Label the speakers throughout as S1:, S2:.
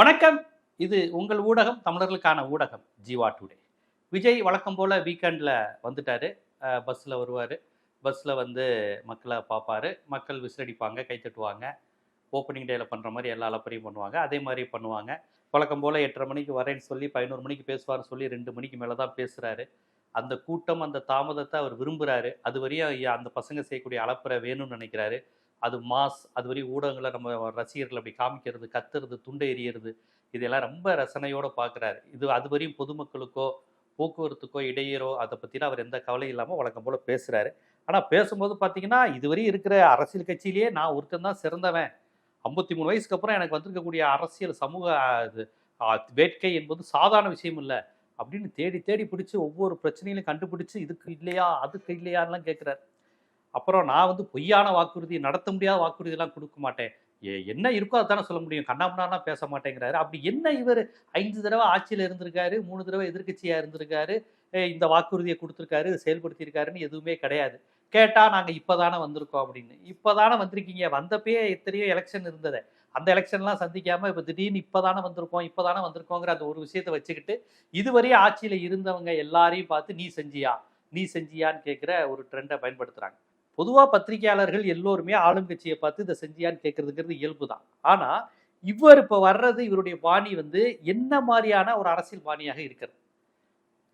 S1: வணக்கம். இது உங்கள் ஊடகம் தமிழர்களுக்கான ஊடகம் ஜீவா டுடே. விஜய் வழக்கம் போல் வீக்கெண்டில் வந்துட்டார். பஸ்ஸில் வருவார். பஸ்ஸில் வந்து மக்களை பார்ப்பாரு. மக்கள் விசிலடிப்பாங்க கை தட்டுவாங்க. ஓப்பனிங் டேயில் பண்ணுற மாதிரி எல்லா அலப்பறையும் பண்ணுவாங்க. அதே மாதிரி பண்ணுவாங்க. வழக்கம் போல் எட்டரை மணிக்கு வரேன்னு சொல்லி பதினோரு மணிக்கு பேசுவார்னு சொல்லி ரெண்டு மணிக்கு மேலே தான் பேசுகிறாரு அந்த கூட்டம் அந்த தாமதத்தை அவர் விரும்புகிறாரு அது வரையும் அந்த பசங்க செய்யக்கூடிய அலப்பறை வேணும்னு நினைக்கிறாரு. அது மாஸ் அது வரையும் ஊடகங்களை நம்ம ரசிகர்கள் அப்படி காமிக்கிறது கத்துறது துண்டை எறியறது இதெல்லாம் ரொம்ப ரசனையோடு பார்க்குறாரு இது அது வரையும் பொதுமக்களுக்கோ போக்குவரத்துக்கோ இடையூறோ அதை பற்றிலாம் அவர் எந்த கவலையும் இல்லாமல் வழக்கம் போல் பேசுகிறாரு ஆனால் பேசும்போது பார்த்தீங்கன்னா இதுவரையும் இருக்கிற அரசியல் கட்சியிலேயே நான் ஒருத்தன் தான் சிறந்தவன். ஐம்பத்தி மூணு வயசுக்கு அப்புறம் எனக்கு வந்திருக்கக்கூடிய அரசியல் சமூக இது வேட்கை என்பது சாதாரண விஷயம் இல்லை அப்படின்னு தேடி தேடி பிடிச்சி ஒவ்வொரு பிரச்சனையிலும் கண்டுபிடிச்சி இதுக்கு இல்லையா அதுக்கு இல்லையான்லாம் கேட்குறாரு அப்புறம் நான் வந்து பொய்யான வாக்குறுதி நடத்த முடியாத வாக்குறுதியெல்லாம் கொடுக்க மாட்டேன். என்ன இருக்கோ அதானே சொல்ல முடியும். கண்ணாமண்ணா பேச மாட்டேங்கிறாரு. அப்படி என்ன இவர் ஐந்து தடவை ஆட்சியில் இருந்திருக்காரு மூணு தடவை எதிர்க்கட்சியாக இருந்திருக்காரு இந்த வாக்குறுதியை கொடுத்துருக்காரு செயல்படுத்தியிருக்காருன்னு எதுவுமே கிடையாது. கேட்டால் நாங்கள் இப்போ தானே வந்திருக்கோம் அப்படின்னு. இப்போ தானே வந்திருக்கீங்க. வந்தப்பயே எத்தனையோ எலெக்ஷன் இருந்ததை. அந்த எலெக்ஷன்லாம் சந்திக்காமல் இப்போ திடீர்னு இப்போ தானே வந்திருக்கோம் இப்போ தானே வந்திருக்கோங்கிற அந்த ஒரு விஷயத்தை வச்சுக்கிட்டு இதுவரையும் ஆட்சியில் இருந்தவங்க எல்லாரையும் பார்த்து நீ செஞ்சியா? நீ செஞ்சியான்னு கேட்குற ஒரு ட்ரெண்டை பயன்படுத்துகிறாங்க பொதுவாக பத்திரிகையாளர்கள் எல்லோருமே ஆளும் கட்சியை பார்த்து இதை செஞ்சியான்னு கேட்கறதுங்கிறது இயல்பு தான் ஆனால் இவர் இப்போ வர்றது இவருடைய பாணி வந்து என்ன மாதிரியான ஒரு அரசியல் பாணியாக இருக்கிறது?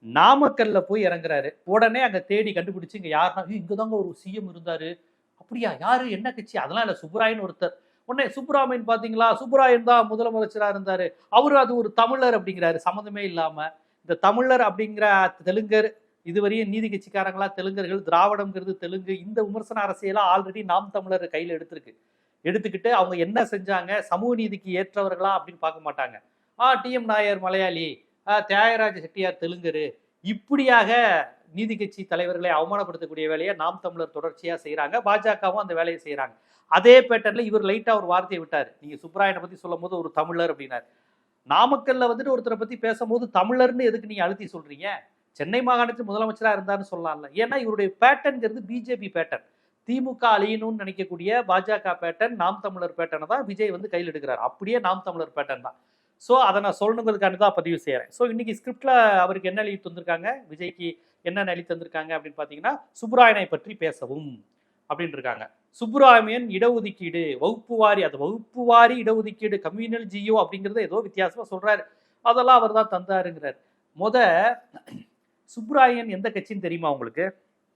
S1: நாமக்கல்ல போய் இறங்குறாரு. உடனே அங்க தேடி கண்டுபிடிச்சு இங்க யாருன்னா இங்க தாங்க ஒரு சிஎம் இருந்தாரு. அப்படியா? யாரு? என்ன கட்சி? அதெல்லாம் இல்ல. சுப்ராயன் ஒருத்தர். உடனே சுப்ராமன் பாத்தீங்களா? சுப்ராயன் தான் முதலமைச்சரா இருந்தாரு. அவரு அது ஒரு தமிழர் அப்படிங்கிறாரு. சம்மந்தமே இல்லாம. இந்த தமிழர் அப்படிங்கிற தெலுங்கர் இதுவரையும் நீதி கட்சிக்காரங்களா தெலுங்கர்கள் திராவிடம்ங்கிறது தெலுங்கு இந்த விமர்சன அரசியலா ஆல்ரெடி நாம் தமிழர் கையில் எடுத்திருக்கு. எடுத்துக்கிட்டு அவங்க என்ன செஞ்சாங்க சமூக நீதிக்கு ஏற்றவர்களா அப்படின்னு பார்க்க மாட்டாங்க. ஆ டிஎம் நாயர் மலையாளி தியாகராஜ செட்டியார் தெலுங்கரு இப்படியாக நீதி கட்சி தலைவர்களை அவமானப்படுத்தக்கூடிய வேலையை நாம் தமிழர் தொடர்ச்சியாக செய்கிறாங்க பாஜகவும் அந்த வேலையை செய்கிறாங்க அதே பேட்டர்ல இவர் லைட்டாக ஒரு வார்த்தையை விட்டார். நீங்கள் சுப்ராயனை பற்றி சொல்லும் போது ஒரு தமிழர் அப்படின்னார். நாமக்கல்ல வந்துட்டு ஒருத்தரை பற்றி பேசும்போது தமிழர்னு எதுக்கு நீங்கள் அழுத்தி சொல்கிறீங்க சென்னை மாகாணத்தில் முதலமைச்சராக இருந்தார்னு சொல்லலாம்ல. ஏன்னா இவருடைய பேட்டன்ங்கிறது பிஜேபி பேட்டர்ன் திமுக அழியணும்னு நினைக்கக்கூடிய பாஜக பேட்டர்ன் நாம் தமிழர் பேட்டர்னை தான் விஜய் வந்து கையில் எடுக்கிறார். அப்படியே நாம் தமிழர் பேட்டர்ன் தான். ஸோ அதை நான் சொல்லணுங்கிறதுக்காண்டி தான் பதிவு செய்கிறேன் ஸோ இன்னைக்கு ஸ்கிரிப்டில் அவருக்கு என்ன எழுதி தந்திருக்காங்க? விஜய்க்கு என்ன எழுதி தந்திருக்காங்க அப்படின்னு பார்த்தீங்கன்னா சுப்ராயனை பற்றி பேசவும் அப்படின்னு இருக்காங்க சுப்ராமியன் இடஒதுக்கீடு வகுப்பு வாரி அது வகுப்பு வாரி இடஒதுக்கீடு கம்யூனல் ஜியோ அப்படிங்கிறத ஏதோ வித்தியாசமாக சொல்கிறாரு அதெல்லாம் அவர் தான் தந்தாருங்கிறார். முத சுப்ராயன் எந்த கட்சின்னு தெரியுமா உங்களுக்கு?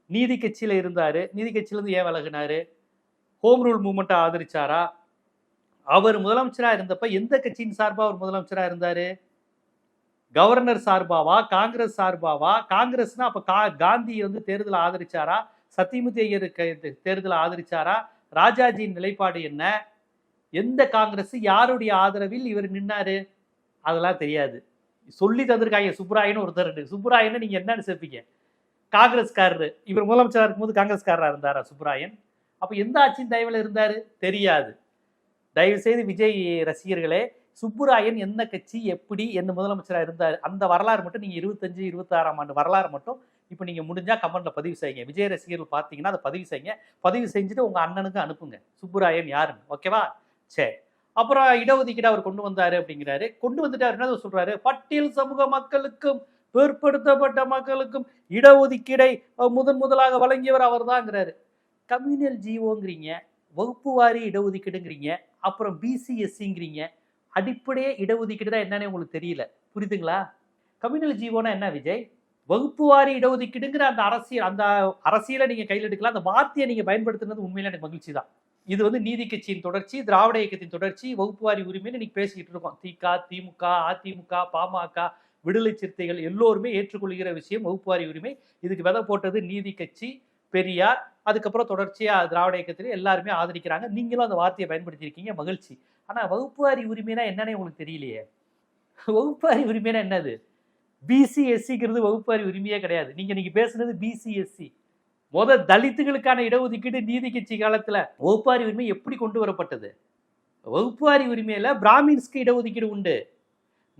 S1: நீதி கட்சியில் இருந்தார். நீதி கட்சியிலேருந்து ஏன் விலகினார்? ஹோம் ரூல் மூமெண்ட்டை ஆதரிச்சாரா? அவர் முதலமைச்சராக இருந்தப்ப எந்த கட்சியின் சார்பாக அவர் முதலமைச்சராக இருந்தார்? கவர்னர் சார்பாவா? காங்கிரஸ் சார்பாவா? காங்கிரஸ்னா அப்போ கா காந்தி வந்து தேர்தலை ஆதரிச்சாரா? சத்தியமூர்த்தி ஐயர் தேர்தலை ஆதரிச்சாரா? ராஜாஜியின் நிலைப்பாடு என்ன? எந்த காங்கிரஸ் யாருடைய ஆதரவில் இவர் நின்னாரு? அதெல்லாம் தெரியாது. சொல்லி தந்திருக்காங்க. சுப்ராயன் ஒருத்தர் சுப்ராயன் நீங்க என்னன்னு சேர்ப்பீங்க காங்கிரஸ்காரரு. இவர் முதலமைச்சராக இருக்கும்போது காங்கிரஸ்காரராக இருந்தாரா சுப்ராயன் அப்போ எந்த ஆட்சியின் தயவில் இருந்தார்? தெரியாது. தயவு செய்து விஜய் ரசிகர்களே சுப்புராயன் என்ன கட்சி எப்படி என்ன முதலமைச்சராக இருந்தார் அந்த வரலாறு மட்டும் நீங்கள் இருபத்தஞ்சு இருபத்தாறாம் ஆண்டு வரலாறு மட்டும் இப்போ நீங்கள் முடிஞ்சால் கமெண்ட்ல பதிவு செய்யுங்க. விஜய் ரசிகர்கள் பார்த்தீங்கன்னா அதை பதிவு செய்யுங்க. பதிவு செஞ்சுட்டு உங்கள் அண்ணனுக்கு அனுப்புங்க. சுப்புராயன் யாருன்னு. ஓகேவா? சரி. அப்புறம் இடஒதுக்கீடு அவர் கொண்டு வந்தாரு அப்படிங்கிறாரு. கொண்டு வந்துட்டாரு என்ன சொல்றாரு? பட்டியல் சமூக மக்களுக்கும் பிற்படுத்தப்பட்ட மக்களுக்கும் இடஒதுக்கீடை முதன் முதலாக வழங்கியவர் அவர் தான்ங்கிறாரு கம்யூனல் ஜீவோங்கிறீங்க வகுப்பு வாரி இடஒதுக்கீடுங்கிறீங்க அப்புறம் பிசிஎஸ்சிங்கிறீங்க அடிப்படையே இடஒதுக்கீடு தான் என்னன்னு உங்களுக்கு தெரியல. புரியுதுங்களா? கம்யூனல் ஜீவோனா என்ன விஜய்? வகுப்பு வாரி இடஒதுக்கீடுங்கிற அந்த அரசியல் அந்த அரசியலை நீங்க கையில் எடுக்கலாம் அந்த வார்த்தையை நீங்க பயன்படுத்துனது உண்மையில எனக்கு மகிழ்ச்சி தான். இது வந்து நீதி கட்சியின் தொடர்ச்சி திராவிட இயக்கத்தின் தொடர்ச்சி வகுப்பு வாரி உரிமைன்னு இன்னைக்கு பேசிக்கிட்டு இருக்கோம். திக திமுக அதிமுக பாமக விடுதலை சிறுத்தைகள் எல்லோருமே ஏற்றுக்கொள்கிற விஷயம் வகுப்பு வாரி உரிமை. இதுக்கு விதை போட்டது நீதி கட்சி பெரியார் அதுக்கப்புறம் தொடர்ச்சியாக திராவிட இயக்கத்தில் எல்லாருமே ஆதரிக்கிறாங்க. நீங்களும் அந்த வார்த்தையை பயன்படுத்தியிருக்கீங்க. மகிழ்ச்சி. ஆனால் வகுப்புவாரி உரிமைனா என்னன்னே உங்களுக்கு தெரியலையே. வகுப்புவாரி உரிமைனா என்னது? பிசிஎஸ்சிங்கிறது வகுப்புவாரி உரிமையே கிடையாது. நீங்கள் நீங்க பேசுனது பிசிஎஸ்சி முத தலித்துகளுக்கான இடஒதுக்கீடு நீதி கட்சி காலத்துல வகுப்பாரி உரிமை எப்படி கொண்டு வரப்பட்டது? வகுப்பாரி உரிமையில பிராமின்ஸ்க்கு இடஒதுக்கீடு உண்டு.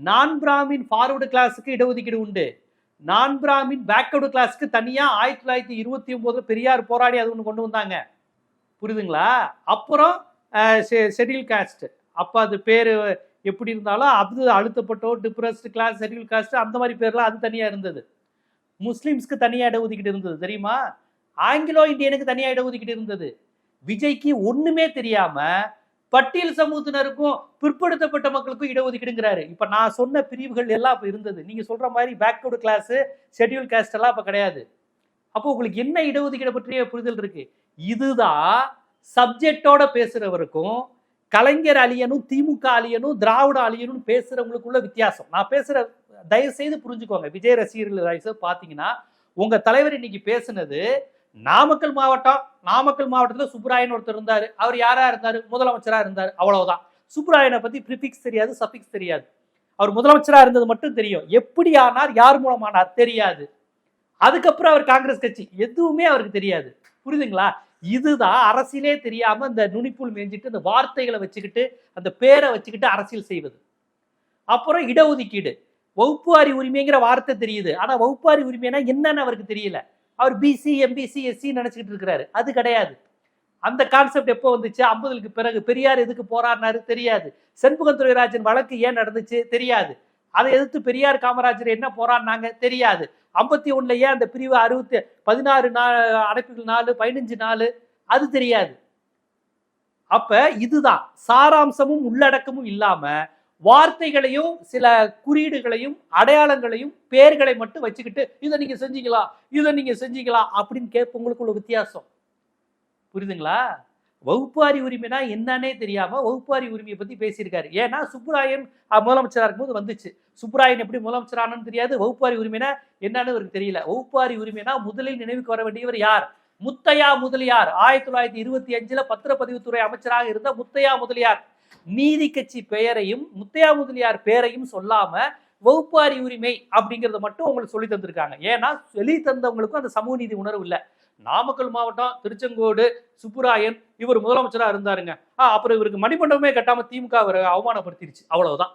S1: நான் பிராமின் ஃபார்வர்டு கிளாஸுக்கு இடஒதுக்கீடு உண்டு. நான் பிராமின் பேக்வர்டு கிளாஸுக்கு தனியா ஆயிரத்தி தொள்ளாயிரத்தி இருபத்தி ஒன்பதுல பெரியார் போராடி அது ஒன்று கொண்டு வந்தாங்க. புரியுதுங்களா? அப்புறம் ஷெட்யூல் காஸ்ட். அப்போ அது பேர் எப்படி இருந்தாலும் அது அழுத்தப்பட்டோ டிப்ரெஸ்டு கிளாஸ் ஷெட்யூல் காஸ்ட் அந்த மாதிரி பேர்லாம் அது தனியாக இருந்தது. முஸ்லீம்ஸ்க்கு தனியாக இடஒதுக்கீடு இருந்தது தெரியுமா? ஆங்கிலோ இந்தியனுக்கு தனியாக இடஒதுக்கீடு இருந்தது. விஜய்க்கு ஒண்ணுமே தெரியாம பட்டியல் சமூகத்தினருக்கும் பிற்படுத்தப்பட்ட மக்களுக்கும் இடஒதுக்கீடுங்கிறாரு இப்ப நான் சொன்ன பிரிவுகள் எல்லாம் இப்ப இருந்தது. நீங்க சொல்ற மாதிரி பேக்வர்டு கிளாஸ் ஷெட்யூல் காஸ்ட் எல்லாம் இப்ப கிடையாது. அப்போ உங்களுக்கு என்ன இடஒதுக்கீடு பற்றிய புரிதல் இருக்கு? இதுதான் சப்ஜெக்டோட பேசுறவருக்கும் கலைஞர் அழியனும் திமுக அழியனும் திராவிட அழியனும் பேசுறவங்களுக்குள்ள வித்தியாசம். நான் பேசுற தயவு செய்து புரிஞ்சுக்கோங்க. விஜய் ரசிகர்கள் தயவு உங்கள் உங்க தலைவர் இன்னைக்கு பேசுனது நாமக்கல் மாவட்டம் நாமக்கல் மாவட்டத்தில் சுப்ராயன் ஒருத்தர் இருந்தார். அவர் யாராக இருந்தார்? முதலமைச்சராக இருந்தார். அவ்வளவுதான். சுப்ராயனை பற்றி ப்ரிஃபிக்ஸ் தெரியாது சஃபிக்ஸ் தெரியாது. அவர் முதலமைச்சராக இருந்தது மட்டும் தெரியும். எப்படி ஆனார் யார் மூலமானார் தெரியாது. அதுக்கப்புறம் அவர் காங்கிரஸ் கட்சி. எதுவுமே அவருக்கு தெரியாது. புரியுதுங்களா? இதுதான் அரசியலே தெரியாம இந்த நுனிப்புள் மேய்ஞ்சிட்டு இந்த வார்த்தைகளை வச்சுக்கிட்டு அந்த பேரை வச்சுக்கிட்டு அரசியல் செய்வது. அப்புறம் இடஒதுக்கீடு. வகுப்புவாரி உரிமைங்கிற வார்த்தை தெரியுது. ஆனா வகுப்புவாரி உரிமைனா என்னன்னு அவருக்கு தெரியல. அவர் பிசி எம்பிசி எஸ்சி நினச்சிக்கிட்டு இருக்கிறாரு. அது கிடையாது. அந்த கான்செப்ட் எப்போ வந்துச்சு? ஐம்பதுக்கு பிறகு. பெரியார் எதுக்கு போராடினாரு? தெரியாது. செண்புகம் துறைராஜன் வழக்கு ஏன் நடந்துச்சு? தெரியாது. அதை எதிர்த்து பெரியார் காமராஜர் என்ன போராடினாங்க? தெரியாது. ஐம்பத்தி ஒண்ணுல ஏன் அந்த பிரிவு அறுபத்தி பதினாறு நாள் அடைப்புகள் நாலு பதினஞ்சு நாலு? அது தெரியாது. அப்ப இதுதான். சாராம்சமும் உள்ளடக்கமும் இல்லாம வார்த்தைகளையும் சில குறியீடுகளையும் அடையாளங்களையும் பேர்களை மட்டும் வச்சுக்கிட்டு இதை நீங்க செஞ்சீங்களா? இதை நீங்க செஞ்சீங்களா? அப்படின்னு கேட்பவங்களுக்குள்ள வித்தியாசம். புரியுதுங்களா? வகுப்பாரி உரிமைனா என்னன்னே தெரியாம வகுப்பாரி உரிமையை பத்தி பேசியிருக்காரு. ஏன்னா சுப்புராயன் முதலமைச்சராக இருக்கும்போது வந்துச்சு. சுப்புராயன் எப்படி முதலமைச்சரானு தெரியாது. வகுப்பாரி உரிமைனா என்னன்னு அவருக்கு தெரியல. வகுப்பாரி உரிமைனா முதலில் நினைவுக்கு வர வேண்டியவர் யார்? முத்தையா முதலியார். ஆயிரத்தி தொள்ளாயிரத்தி இருபத்தி அஞ்சுல பத்திரப்பதிவுத்துறை அமைச்சராக இருந்த முத்தையா முதலியார். நீதி கட்சி பெயரையும் முத்தையா முதலியார் பெயரையும் சொல்லாம வகுப்பாரி உரிமை அப்படிங்கறத மட்டும் உங்களுக்கு சொல்லி தந்திருக்காங்க. ஏன்னா சொல்லி தந்தவங்களுக்கும் அந்த சமூக நீதி உணர்வு இல்லை. நாமக்கல் மாவட்டம் திருச்செங்கோடு சுப்புராயன் இவர் முதலமைச்சரா இருந்தாருங்க. ஆ அப்புறம் இவருக்கு மணிமண்டபமே கட்டாம திமுக அவரை அவமானப்படுத்திருச்சு. அவ்வளவுதான்.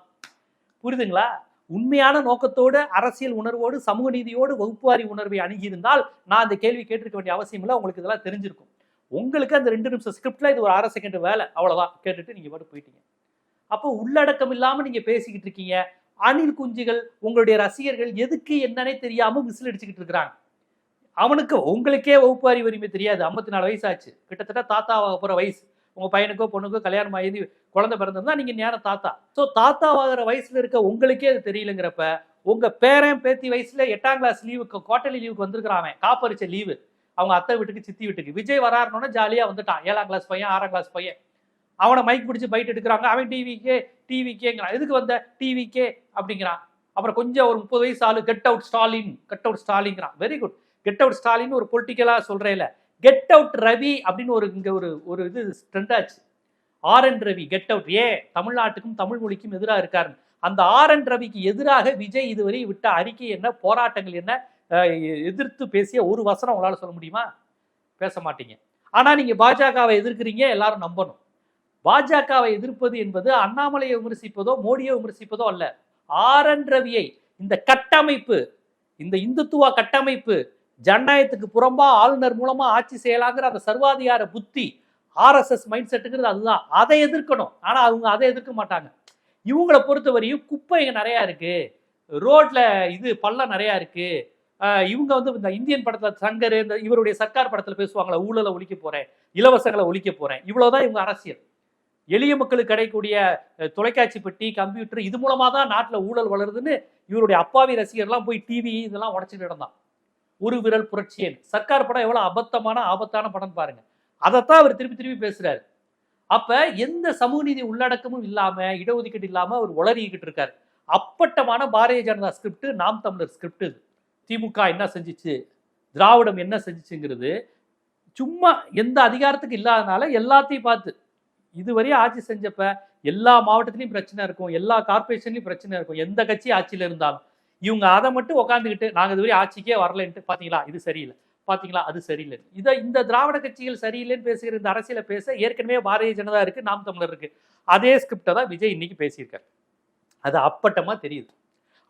S1: புரியுதுங்களா? உண்மையான நோக்கத்தோடு அரசியல் உணர்வோடு சமூக நீதியோடு வகுப்புவாரி உணர்வை அணுகியிருந்தால் நான் அந்த கேள்வி கேட்டிருக்க வேண்டிய அவசியம் இல்லை. உங்களுக்கு இதெல்லாம் தெரிஞ்சிருக்கும். உங்களுக்கு அந்த ரெண்டு நிமிஷம் ஸ்கிரிப்டில் இது ஒரு அரை செகண்ட் வேலை. அவ்வளோதான் கேட்டுட்டு நீங்கள் பாட்டு போயிட்டீங்க. அப்போ உள்ளடக்கம் இல்லாமல் நீங்கள் பேசிக்கிட்டு இருக்கீங்க. அணில் குஞ்சுகள் உங்களுடைய ரசிகர்கள் எதுக்கு என்னன்னே தெரியாமல் விசில் அடிச்சுக்கிட்டு இருக்கிறாங்க. அவனுக்கு உங்களுக்கே வகுப்பாரி உரிமை தெரியாது. ஐம்பத்தி நாலு வயசு ஆச்சு கிட்டத்தட்ட தாத்தாவாக போகிற வயசு. உங்கள் பையனுக்கோ பொண்ணுக்கோ கல்யாணம் ஆகி குழந்தை பிறந்திருந்தா நீங்கள் நேரம் தாத்தா. ஸோ தாத்தாவாகிற வயசில் இருக்க உங்களுக்கே அது தெரியலங்கிறப்ப உங்கள் பேரன் பேத்தி வயசில் எட்டாம் கிளாஸ் லீவுக்கு குவார்டர்லி லீவுக்கு வந்திருக்கிறான் காப்பரிச்ச லீவு அவங்க அத்தை வீட்டுக்கு சித்தி வீட்டுக்கு. விஜய் வராருனோட ஜாலியாக வந்துட்டான். ஏழாம் கிளாஸ் பையன் ஆறாம் கிளாஸ் பையன். அவனை மைக் பிடிச்சி பைட் எடுக்கிறாங்க. அவன் டிவிக்கே டிவிக்கேங்கிறான் எதுக்கு வந்த? டிவிக்கே அப்படிங்கிறான். அப்புறம் கொஞ்சம் ஒரு முப்பது வயசு ஆளு get out Stalin get out ஸ்டாலின்ங்கிறான் very good get out Stalin ஒரு பொலிட்டிக்கலாக சொல்கிறேல கெட் அவுட் ரவி அப்படின்னு ஒரு இங்கே ஒரு ஒரு இது ட்ரெண்ட் ஆச்சு. R N Ravi get out ஏன் தமிழ்நாட்டுக்கும் தமிழ் மொழிக்கும் எதிராக இருக்காரு அந்த ஆர் என் ரவிக்கு எதிராக விஜய் இதுவரை விட்ட அறிக்கை என்ன? போராட்டங்கள் என்ன? எதிர்த்து பேசிய ஒரு வசனம் உங்களால் சொல்ல முடியுமா? பேச மாட்டீங்க. ஆனால் நீங்கள் பாஜகவை எதிர்க்கிறீங்க எல்லாரும் நம்பணும். பாஜகவை எதிர்ப்பது என்பது அண்ணாமலையை விமர்சிப்பதோ மோடியை விமர்சிப்பதோ அல்ல. ஆர் என் ரவியை இந்த கட்டமைப்பு இந்த இந்துத்துவ கட்டமைப்பு ஜனநாயகத்துக்கு புறம்பா ஆளுநர் மூலமா ஆட்சி செய்யலாங்கிற அந்த சர்வாதிகார புத்தி ஆர்எஸ்எஸ் மைண்ட் செட்டுங்கிறது அதுதான். அதை எதிர்க்கணும். ஆனால் அவங்க அதை எதிர்க்க மாட்டாங்க. இவங்களை பொறுத்தவரையும் குப்பை இங்கே நிறையா இருக்குது ரோட்டில் இது பள்ளம் நிறையா இருக்குது இவங்க வந்து இந்த இந்தியன் படத்துல சங்கர் இந்த இவருடைய சர்க்கார் படத்துல பேசுவாங்களே ஊழலை ஒழிக்க போறேன் இலவசங்களை ஒழிக்க போறேன். இவ்வளவுதான் இவங்க அரசியல். எளிய மக்களுக்கு கிடைக்கக்கூடிய தொலைக்காட்சி பெட்டி கம்ப்யூட்டர் இது மூலமா தான் நாட்டில் ஊழல் வளருதுன்னு இவருடைய அப்பாவி ரசிகர்லாம் போய் டிவி இதெல்லாம் உடச்சிட்டு இருந்தான். ஒரு விரல் புரட்சியன் சர்க்கார் படம் எவ்வளவு அபத்தமான ஆபத்தான படம் பாருங்க. அதைத்தான் அவர் திருப்பி திருப்பி பேசுறாரு. அப்ப எந்த சமூக நீதி உள்ளடக்கமும் இல்லாம இடஒதுக்கீடு இல்லாம அவர் உளறிக்கிட்டு இருக்காரு. அப்பட்டமான பாரதிய ஜனதா ஸ்கிரிப்ட் நாம் தமிழர் ஸ்கிரிப்ட் இது. திமுக என்ன செஞ்சிச்சு? திராவிடம் என்ன செஞ்சிச்சுங்கிறது சும்மா எந்த அதிகாரத்துக்கு இல்லாதனால எல்லாத்தையும் பார்த்து. இதுவரையும் ஆட்சி செஞ்சப்ப எல்லா மாவட்டத்திலையும் பிரச்சனை இருக்கும் எல்லா கார்பரேஷன்லையும் பிரச்சனை இருக்கும் எந்த கட்சி ஆட்சியில் இருந்தாலும். இவங்க அதை மட்டும் உட்காந்துக்கிட்டு நாங்கள் இதுவரை ஆட்சிக்கே வரலன்ட்டு பார்த்தீங்களா இது சரியில்லை. பார்த்தீங்களா அது சரியில்லை. இதை இந்த திராவிட கட்சிகள் சரியில்லைன்னு பேசுகிற இந்த அரசியலை பேச ஏற்கனவே பாரதிய ஜனதா இருக்குது நாம் தமிழர் இருக்குது அதே ஸ்கிரிப்டை தான் விஜய் இன்னைக்கு பேசியிருக்காரு. அது அப்பட்டமாக தெரியுது.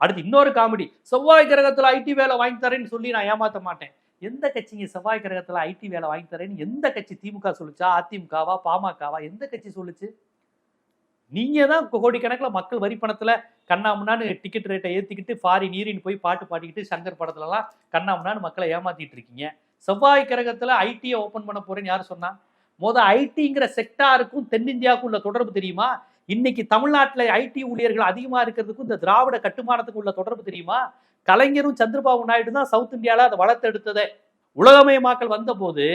S1: அடுத்து இன்னொரு காமெடி செவ்வாய் கிரகத்தில் ஐடி வேலை வாங்கி தரேன்னு சொல்லி நான் ஏமாற்ற மாட்டேன். எந்த கட்சிங்க செவ்வாய் கிரகத்தில் ஐடி வேலை வாங்கி தரேன்னு எந்த கட்சி திமுக சொல்லுச்சா? அதிமுகவா? பாமகவா? எந்த கட்சி சொல்லுச்சு? நீங்க தான் கோடிக்கணக்கில் மக்கள் வரி பணத்தில் கண்ணாமுன்னான்னு டிக்கெட் ரேட்டை ஏற்றிக்கிட்டு ஃபாரி நீரின் போய் பாட்டு பாடிக்கிட்டு சங்கர் படத்துலலாம் கண்ணாமுன்னான்னு மக்களை ஏமாத்திட்டு இருக்கீங்க. செவ்வாய் கிரகத்தில் ஐடியை ஓப்பன் பண்ண போறேன்னு யார் சொன்னா? மொதல் ஐடிங்கிற செக்டாருக்கும் தென்னிந்தியாவுக்கும் உள்ள தொடர்பு தெரியுமா? இன்னைக்கு தமிழ்நாட்டில் ஐடி ஊழியர்கள் அதிகமாக இருக்கிறதுக்கும் இந்த திராவிட கட்டுமானத்துக்கு உள்ள தொடர்பு தெரியுமா? கலைஞரும் சந்திரபாபு நாயுடு தான் சவுத் இந்தியாவில் அதை வளர்த்தெடுத்ததே உலகமயமாக்கல் வந்தபோது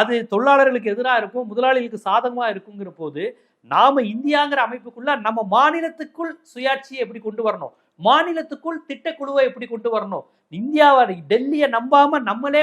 S1: அது தொழிலாளர்களுக்கு எதிராக இருக்கும் முதலாளிகளுக்கு சாதகமாக இருக்குங்கிற போது நாம இந்தியாங்கிற அமைப்புக்குள்ள நம்ம மாநிலத்துக்குள் சுயாட்சியை எப்படி கொண்டு வரணும்? மாநிலத்துக்குள் திட்டக்குழுவை எப்படி கொண்டு வரணும்? இந்தியாவை டெல்லியை நம்பாம நம்மளே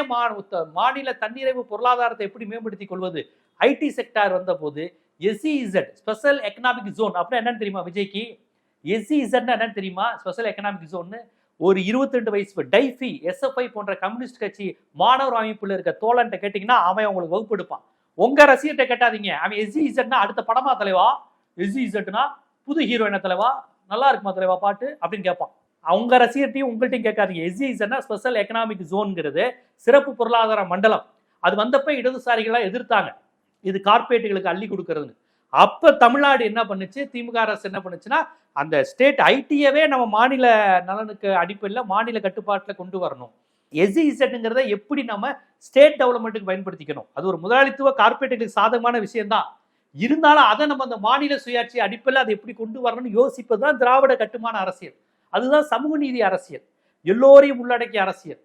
S1: மாநில தன்னிறைவு பொருளாதாரத்தை எப்படி மேம்படுத்தி கொள்வது? ஐடி செக்டார் வந்தபோது போது எஸ்இஇசட் ஸ்பெஷல் எக்கனாமிக் ஜோன் அப்படின்னா என்னன்னு தெரியுமா விஜய்க்கு? எஸ்இஇசட்னா என்னன்னு தெரியுமா? ஸ்பெஷல் எக்கனாமிக் ஜோன் ஒரு 22 வயசு டைஃபி எஸ்எஃப்ஐ போன்ற கம்யூனிஸ்ட் கட்சி மாணவர் அமைப்புல இருக்க தோழன்ட்ட கேட்டீங்கன்னா அவன் உங்களுக்கு வகுப்பு எடுப்பான். உங்க ரசிகர்கிட்ட கேட்டாதீங்க. அவன் எஸ்இஇசட்னா அடுத்த படமா தலைவா? எஸ்இஇசட்னா புது ஹீரோயின தலைவா? நல்லா இருக்குமா தலைவா பாட்டு? அப்படின்னு கேட்பான். அவங்க ரசிகர்ட்டையும் உங்கள்ட்டையும் கேட்காதீங்க. எஸ்இஇசட்னா ஸ்பெஷல் எக்கனாமிக் ஜோன்ங்கிறது சிறப்பு பொருளாதார மண்டலம். அது வந்தப்ப இடதுசாரிகளாக எதிர்த்தாங்க. இது கார்பரேட்டுகளுக்கு அள்ளி கொடுக்கறதுன்னு. அப்போ தமிழ்நாடு என்ன பண்ணுச்சு? திமுக அரசு என்ன பண்ணுச்சுன்னா அந்த ஸ்டேட் ஐடியவே நம்ம மாநில நலனுக்கு அடிப்படையில் மாநில கட்டுப்பாட்டில் கொண்டு வரணும். எஸ்இசட்டுங்கிறத எப்படி நம்ம ஸ்டேட் டெவலப்மெண்ட்டுக்கு பயன்படுத்திக்கணும்? அது ஒரு முதலாளித்துவ கார்பரேட்டுகளுக்கு சாதகமான விஷயம்தான். இருந்தாலும் அதை நம்ம அந்த மாநில சுயாட்சி அடிப்படையில் அதை எப்படி கொண்டு வரணும்னு யோசிப்பது தான் திராவிட கட்டுமான அரசியல். அதுதான் சமூக நீதி அரசியல். எல்லோரையும் உள்ளடக்கிய அரசியல்.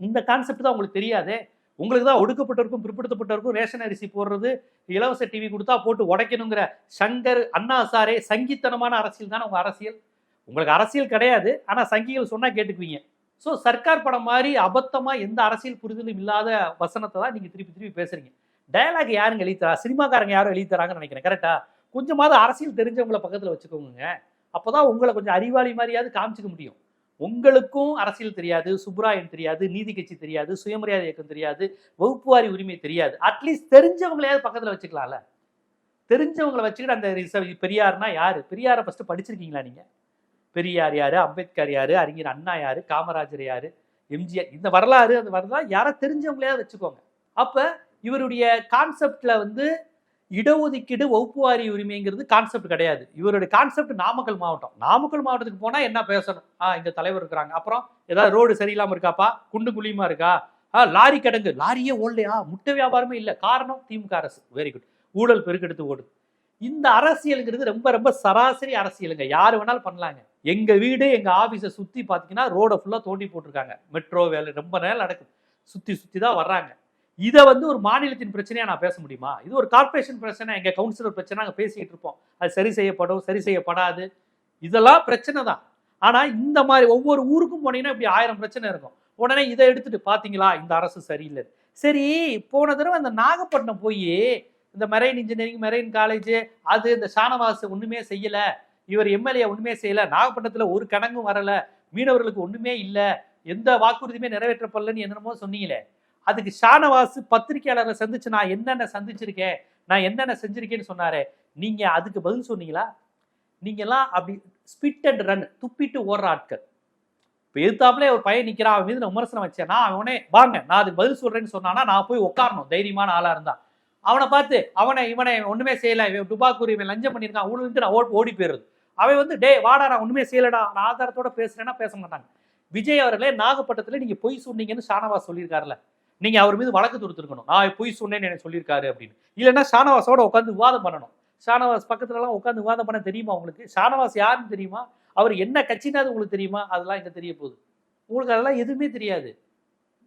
S1: இந்த கான்செப்ட் தான் உங்களுக்கு தெரியாதே? உங்களுக்கு தான் ஒடுக்கப்பட்டவருக்கும் பிற்படுத்தப்பட்டவருக்கும் ரேஷன் அரிசி போடுறது இலவச டிவி கொடுத்தா போட்டு உடைக்கணுங்கிற சங்கர் அண்ணா சாரே சங்கித்தனமான அரசியல் தானே உங்கள் அரசியல்? உங்களுக்கு அரசியல் கிடையாது ஆனால் சங்கிகள் சொன்னால் கேட்டுக்குவீங்க. ஸோ சர்க்கார் படம் மாதிரி அபத்தமாக எந்த அரசியல் புரிதலும் இல்லாத வசனத்தை தான் நீங்கள் திருப்பி திருப்பி பேசுறீங்க. டயலாக் யாருங்க எழுதித்தரா சினிமாக்காரங்க யாரும் எழுதி தராங்கன்னு நினைக்கிறேன் கரெக்டா கொஞ்சமாவது அரசியல் தெரிஞ்சவங்களை பக்கத்தில் வச்சுக்கோங்க அப்பதான் உங்களை கொஞ்சம் அறிவாளி மாதிரியாவது காமிச்சிக்க முடியும். உங்களுக்கும் அரசியல் தெரியாது சுப்ராயன் தெரியாது நீதி கட்சி தெரியாது சுயமரியாதை இயக்கம் தெரியாது வகுப்புவாரி உரிமை தெரியாது. அட்லீஸ்ட் தெரிஞ்சவங்களையாவது பக்கத்தில் வச்சுக்கலாம்ல. தெரிஞ்சவங்களை வச்சுக்கிட்டு அந்த ரிசர்வ் பெரியார்னா யார்? பெரியாரை ஃபஸ்ட்டு படிச்சிருக்கீங்களா நீங்கள் பெரியார் யார்? அம்பேத்கர் யார்? அறிஞர் அண்ணா யார்? காமராஜர் யார்? எம்ஜிஆர். இந்த வரலாறு அந்த வரலாறு யாரை தெரிஞ்சவங்களையாவது வச்சுக்கோங்க. அப்போ இவருடைய கான்செப்டில் வந்து இடஒதுக்கீடு வகுப்புவாரி உரிமைங்கிறது கான்செப்ட் கிடையாது. இவருடைய கான்செப்ட் நாமக்கல் மாவட்டம். நாமக்கல் மாவட்டத்துக்கு போனால் என்ன பேசணும்? ஆ இந்த தலைவர் இருக்கிறாங்க. அப்புறம் ஏதாவது ரோடு சரியில்லாமல் இருக்காப்பா? குண்டு குழியுமா இருக்கா? ஆ லாரி கிடங்கு. லாரியே ஓடலையா? முட்டை வியாபாரமே இல்லை. காரணம் திமுக அரசு. வெரி குட் ஊழல் பெருக்கெடுத்து ஓடுது. இந்த அரசியலுங்கிறது ரொம்ப ரொம்ப சராசரி அரசியலுங்க. யார் வேணாலும் பண்ணலாங்க. எங்கள் வீடு எங்கள் ஆஃபீஸை சுற்றி பார்த்தீங்கன்னா ரோட ஃபுல்லாக தோண்டி போட்டிருக்காங்க. மெட்ரோ வேலை ரொம்ப நேரம் நடக்குது. சுற்றி சுற்றி தான் வர்றாங்க. இதை வந்து ஒரு மாநிலத்தின் பிரச்சனையாக நான் பேச முடியுமா? இது ஒரு கார்ப்பரேஷன் பிரச்சனை எங்கள் கவுன்சிலர் பிரச்சனை நாங்க பேசிக்கிட்டு இருப்போம். அது சரி செய்யப்படும் சரி செய்யப்படாது. இதெல்லாம் பிரச்சனை தான். ஆனால் இந்த மாதிரி ஒவ்வொரு ஊருக்கும் போனீங்கன்னா இப்படி ஆயிரம் பிரச்சனை இருக்கும். உடனே இதை எடுத்துட்டு பார்த்தீங்களா இந்த அரசு சரியில்லை. சரி போன தடவை அந்த நாகப்பட்டினம் போய் இந்த மெரைன் இன்ஜினியரிங் மெரைன் காலேஜ் அது இந்த ஷானவாஸ் ஒன்றுமே செய்யலை. இவர் எம்எல்ஏ ஒன்றுமே செய்யலை. நாகப்பட்டினத்தில் ஒரு கணங்கும் வரலை. மீனவர்களுக்கு ஒன்றுமே இல்லை. எந்த வாக்குறுதியுமே நிறைவேற்றப்படலன்னு என்னென்னமோ சொன்னீங்களே. அதுக்கு ஷானவாஸ் பத்திரிகையாளரை சந்திச்சு நான் என்னென்ன சந்திச்சிருக்கேன் நான் என்னென்ன செஞ்சிருக்கேன்னு சொன்னாரு நீங்க அதுக்கு பதில் சொன்னீங்களா? நீங்கெல்லாம் அப்படி ஸ்பிட் அண்ட் ரன் துப்பிட்டு ஓடுற ஆட்கள். இப்போ எதிர்த்தாப்புல ஒரு பையன் நிற்கிறான் அவன் மீது நான் விமர்சனம் வச்சேன்னா அவனே வாங்க நான் அதுக்கு பதில் சொல்றேன்னு சொன்னானா நான் போய் உட்காரணும் தைரியமான ஆளா இருந்தா. அவனை பார்த்து அவனை இவனை ஒண்ணுமே செய்யல இவன் டுபாக்கூர் இவன் லஞ்சம் பண்ணியிருக்கான் ஊழல் நான் ஓடி ஓடி போயிருது அவன் வந்து டே வாடா நான் ஒண்ணுமே செய்யலடா நான் ஆதாரத்தோட பேசுறேன்னா பேச மாட்டாங்க. விஜய் அவர்களே நாகப்பட்டினத்தில் நீங்க பொய் சொன்னீங்கன்னு ஷானவாஸ் சொல்லியிருக்காருல்ல. நீங்க அவர் மீது வழக்கு தொடுத்துருக்கணும். நான் பொய் சொன்னேன்னு எனக்கு சொல்லியிருக்காரு அப்படின்னு. இல்லைன்னா ஷானவாஸோட உட்காந்து விவாதம் பண்ணணும். ஷானவாஸ் பக்கத்துலலாம் உட்காந்து விவாதம் பண்ண தெரியுமா உங்களுக்கு? ஷானவாஸ் யாருன்னு தெரியுமா? அவர் என்ன கட்சினாது உங்களுக்கு தெரியுமா? அதெல்லாம் இங்கே தெரிய போகுது. உங்களுக்கு அதெல்லாம் எதுவுமே தெரியாது.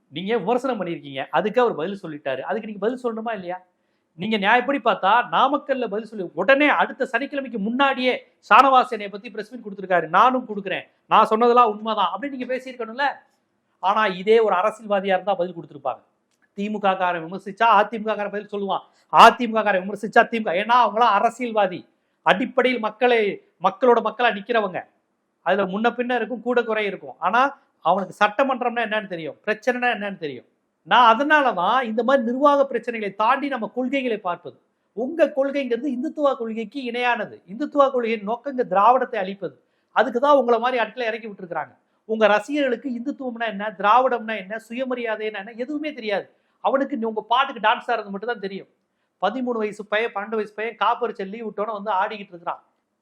S1: நீங்க விமர்சனம் பண்ணியிருக்கீங்க. அதுக்கு அவர் பதில் சொல்லிட்டாரு. அதுக்கு நீங்க பதில் சொல்லணுமா இல்லையா? நீங்க நியாயப்படி பார்த்தா நாமக்கல்ல பதில் சொல்லி உடனே அடுத்த சனிக்கிழமைக்கு முன்னாடியே ஷானவாஸ் என்னை பத்தி பிரஸ் மீட் கொடுத்துருக்காரு. நானும் கொடுக்குறேன். நான் சொன்னதெல்லாம் உண்மைதான் அப்படின்னு நீங்க பேசியிருக்கணும்ல? ஆனா இதே ஒரு அரசியல்வாதியா இருந்தா பதில் கொடுத்துருப்பாங்க. திமுக காரன் விமர்சிச்சா அதிமுக காரன் பதில் சொல்லுவான். அதிமுக காரன் விமர்சிச்சா திமுக. ஏன்னா அவங்களாம் அரசியல்வாதி. அடிப்படையில் மக்களை மக்களோட மக்களா நிக்கிறவங்க. அதுல முன்ன பின்ன இருக்கும் கூட குறை இருக்கும். ஆனா அவனுக்கு சட்டமன்றம்னா என்னன்னு தெரியும். பிரச்சனைனா என்னன்னு தெரியும். நான் அதனால தான் இந்த மாதிரி நிர்வாக பிரச்சனைகளை தாண்டி நம்ம கொள்கைகளை பார்ப்பது. உங்க கொள்கைங்கிறது இந்துத்துவ கொள்கைக்கு இணையானது. இந்துத்துவ கொள்கையின் நோக்கங்க திராவிடத்தை அழிப்பது. அதுக்கு தான் உங்களை மாதிரி ஆட்களை இறக்கி விட்டுருக்காங்க உங்க ரசிகர்களுக்கு இந்துத்துவம்னா என்ன திராவிடம்னா என்ன சுயமரியாதைன்னா என்ன எதுவுமே தெரியாது. அவனுக்கு நீ உங்க பாட்டுக்கு டான்ஸ் ஆடுறது மட்டும் தான் தெரியும். பதிமூணு வயசு பையன் பன்னெண்டு வயசு பையன் காப்பர் செல்லி விட்டோன்னு வந்து ஆடிக்கிட்டு இருக்கிறான்.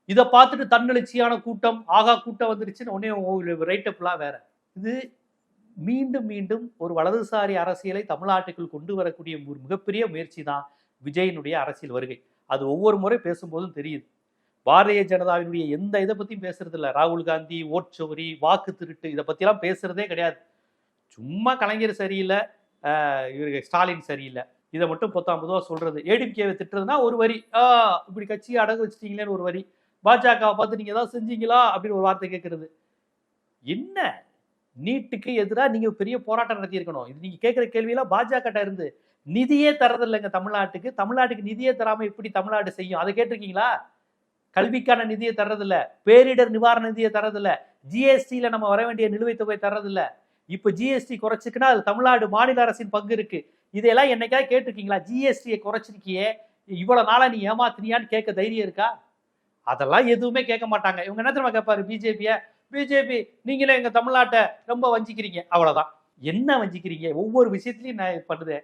S1: இதை பார்த்துட்டு தன்னெழுச்சியான கூட்டம் ஆகா கூட்டம் வந்துருச்சுன்னு உடனே ரைட்டப்லாம் வேற. இது மீண்டும் மீண்டும் ஒரு வலதுசாரி அரசியலை தமிழ்நாட்டுக்குள் கொண்டு வரக்கூடிய ஒரு மிகப்பெரிய முயற்சி தான் விஜயனுடைய அரசியல் வருகை. அது ஒவ்வொரு முறை பேசும்போதும் தெரியுது. பாரதிய ஜனதாவினுடைய எந்த இதை பற்றியும் பேசுறது இல்லை ராகுல் காந்தி ஓட்சோரி வாக்கு திருட்டு இதை பற்றிலாம் பேசுறதே கிடையாது. சும்மா கலைஞர் சரியில்லை இவரு இவருக்கு ஸ்டாலின் சரியில்லை. இதை மட்டும் பொத்தாம் பொதுவாக சொல்றது. ஏடிபிகேவை திட்டுறதுனா ஒரு வரி. ஆ இப்படி கட்சியை அடகு வச்சிட்டீங்களேன்னு ஒரு வரி. பாஜகவை பார்த்து நீங்க ஏதாவது செஞ்சீங்களா? அப்படின்னு ஒரு வார்த்தை கேட்கறது என்ன? நீட்டுக்கு எதிராக நீங்க பெரிய போராட்டம் நடத்தியிருக்கணும். இது நீங்க கேட்குற கேள்வியெல்லாம் பாஜக இருந்து. நிதியே தரதில்லைங்க தமிழ்நாட்டுக்கு. தமிழ்நாட்டுக்கு நிதியே தராம எப்படி தமிழ்நாடு செய்யும்? அதை கேட்டிருக்கீங்களா? கல்விக்கான நிதியை தர்றதில்ல பேரிடர் நிவாரண நிதியை தரதில்ல ஜிஎஸ்டியில நம்ம வர வேண்டிய நிலுவைத் தொகை தர்றதில்ல. இப்போ ஜிஎஸ்டி குறைச்சிக்குன்னா அது தமிழ்நாடு மாநில அரசின் பங்கு இருக்கு. இதையெல்லாம் என்னைக்காவது கேட்டிருக்கீங்களா? ஜிஎஸ்டியை குறைச்சிருக்கியே இவ்வளவு நாளா நீ ஏமாத்தினியான்னு கேட்க தைரியம் இருக்கா? அதெல்லாம் எதுவுமே கேட்க மாட்டாங்க. இவங்க என்ன தெரியுமா கேட்பாரு? பிஜேபிய பிஜேபி நீங்களே எங்க தமிழ்நாட்டை ரொம்ப வஞ்சிக்கிறீங்க. அவ்வளவுதான். என்ன வஞ்சிக்கிறீங்க? ஒவ்வொரு விஷயத்துலையும் நான் பண்ணுது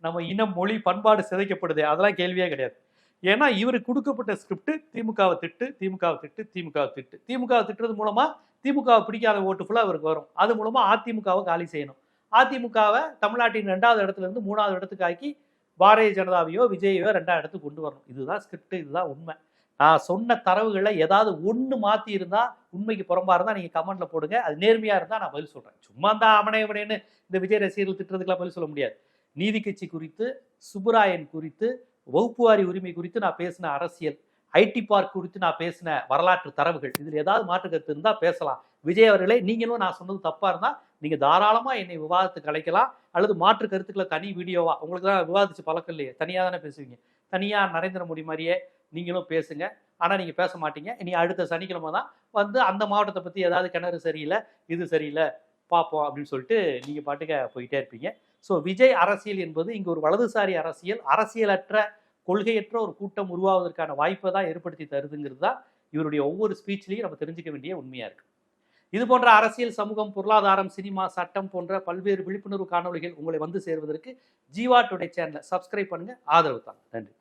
S1: நம்ம இனம் மொழி பண்பாடு சிதைக்கப்படுது அதெல்லாம் கேள்வியே கிடையாது. ஏன்னா இவருக்கு கொடுக்கப்பட்ட ஸ்கிரிப்ட் திமுகவை திட்டு திமுகவை திட்டு திமுகவை திட்டு. திமுகவை திட்டுறது மூலமா திமுகவை பிடிக்காத ஓட்டு ஃபுல்லாக அவருக்கு வரும். அது மூலமா அதிமுகவை காலி செய்யணும். அதிமுகவை தமிழ்நாட்டின் ரெண்டாவது இடத்துல இருந்து மூணாவது இடத்துக்கு ஆக்கி பாரதிய ஜனதாவையோ விஜயையோ ரெண்டாவது இடத்துக்கு கொண்டு வரணும். இதுதான் ஸ்கிரிப்ட் இதுதான் உண்மை. நான் சொன்ன தரவுகளை ஏதாவது ஒன்று மாற்றி இருந்தா உண்மைக்கு புறம்பா இருந்தா நீங்க கமெண்ட்ல போடுங்க. அது நேர்மையா இருந்தா நான் பதில் சொல்றேன். சும்மா தான் அவனே இந்த விஜய் ரசிகர்கள் திட்டுறதுக்கெல்லாம் பதில் சொல்ல முடியாது. நீதி கட்சி குறித்து சுப்புராயன் குறித்து வகுப்புவாரி உரிமை குறித்து நான் பேசின அரசியல் ஐடி பார்க் குறித்து நான் பேசின வரலாற்று தரவுகள் இதில் ஏதாவது மாற்று கருத்து இருந்தால் பேசலாம். விஜய் அவர்களே நீங்களும் நான் சொன்னது தப்பாக இருந்தால் நீங்கள் தாராளமாக என்னை விவாதத்துக்கு அழைக்கலாம். அல்லது மாற்று கருத்துக்களை தனி வீடியோவா உங்களுக்கு தான் விவாதிச்சு பழக்கம் இல்லையே தனியாக தானே பேசுவீங்க. தனியாக நரேந்திர மோடி மாதிரியே நீங்களும் பேசுங்க. ஆனால் நீங்கள் பேச மாட்டீங்க. இனி அடுத்த சனிக்கிழமை தான் வந்து அந்த மாவட்டத்தை பற்றி ஏதாவது கிணறு சரியில்லை இது சரியில்லை பார்ப்போம் அப்படின்னு சொல்லிட்டு நீங்கள் பாட்டுக்க போயிட்டே இருப்பீங்க. ஸோ விஜய் அரசியல் என்பது இங்கே ஒரு வலதுசாரி அரசியல் அரசியலற்ற கொள்கையற்ற ஒரு கூட்டம் உருவாவதற்கான வாய்ப்பை தான் ஏற்படுத்தி தருதுங்கிறது தான் இவருடைய ஒவ்வொரு ஸ்பீச்லையும் நம்ம தெரிஞ்சுக்க வேண்டிய உண்மையாக இருக்குது இது போன்ற அரசியல் சமூகம் பொருளாதாரம் சினிமா சட்டம் போன்ற பல்வேறு விழிப்புணர்வு காணொளிகள் உங்களை வந்து சேர்வதற்கு ஜீவா டுடே சேனலை சப்ஸ்கிரைப் பண்ணுங்க. ஆதரவு தாங்க. நன்றி.